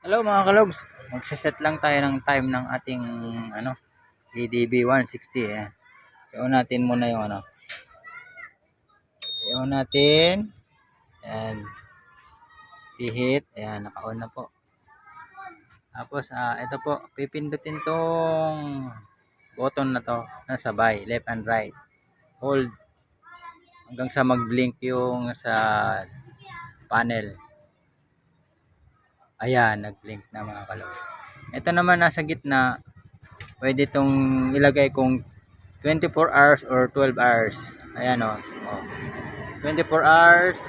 Hello mga kalogs, magsaset lang tayo ng time ng ating ano, ADB 160 eh. Iyon natin muna yung ano. Iyon natin. Ayan. Pihit. Ayan, naka-on na po. Tapos, ah, ito po, pipindutin tong button na to na sabay, left and right. Hold hanggang sa mag-blink yung sa panel. Ayan, nag-blink na mga kalogs. Ito naman nasa gitna, pwede itong ilagay kung 24 hours or 12 hours. Ayan o. Oh. 24 hours,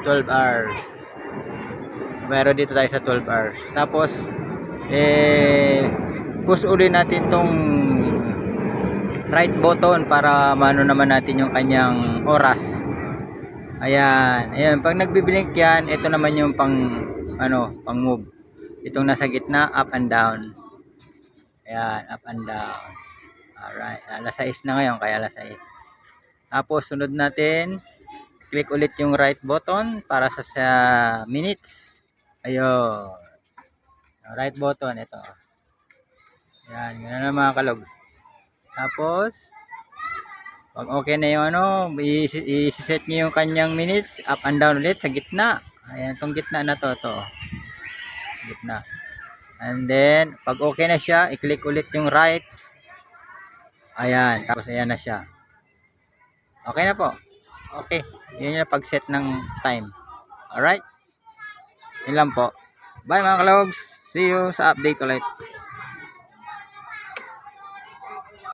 12 hours. Pero dito tayo sa 12 hours. Tapos, eh, push uli natin tong right button para mano naman natin yung kanyang oras. Ayan. Ayan. Pag nagbiblink yan, ito naman yung pang, ano, pang move. Itong nasa gitna, up and down. Ayan, up and down. Alright. Alas 6 na ngayon, kaya alas 6. Tapos, sunod natin, click ulit yung right button para sa, sa minutes. Ayun. Right button, ito. Ayan, ganoon na mga kalogs. Tapos, pag okay na yung ano, i-set nyo yung kanyang minutes, up and down ulit sa gitna. Ayan, itong gitna na to, to. Gitna. And then, pag okay na siya, i-click ulit yung right. Ayan, tapos ayan na siya. Okay na po. Okay. Yun yung pag-set ng time. Alright? Yun lang po. Bye mga kalogs. See you sa update ulit.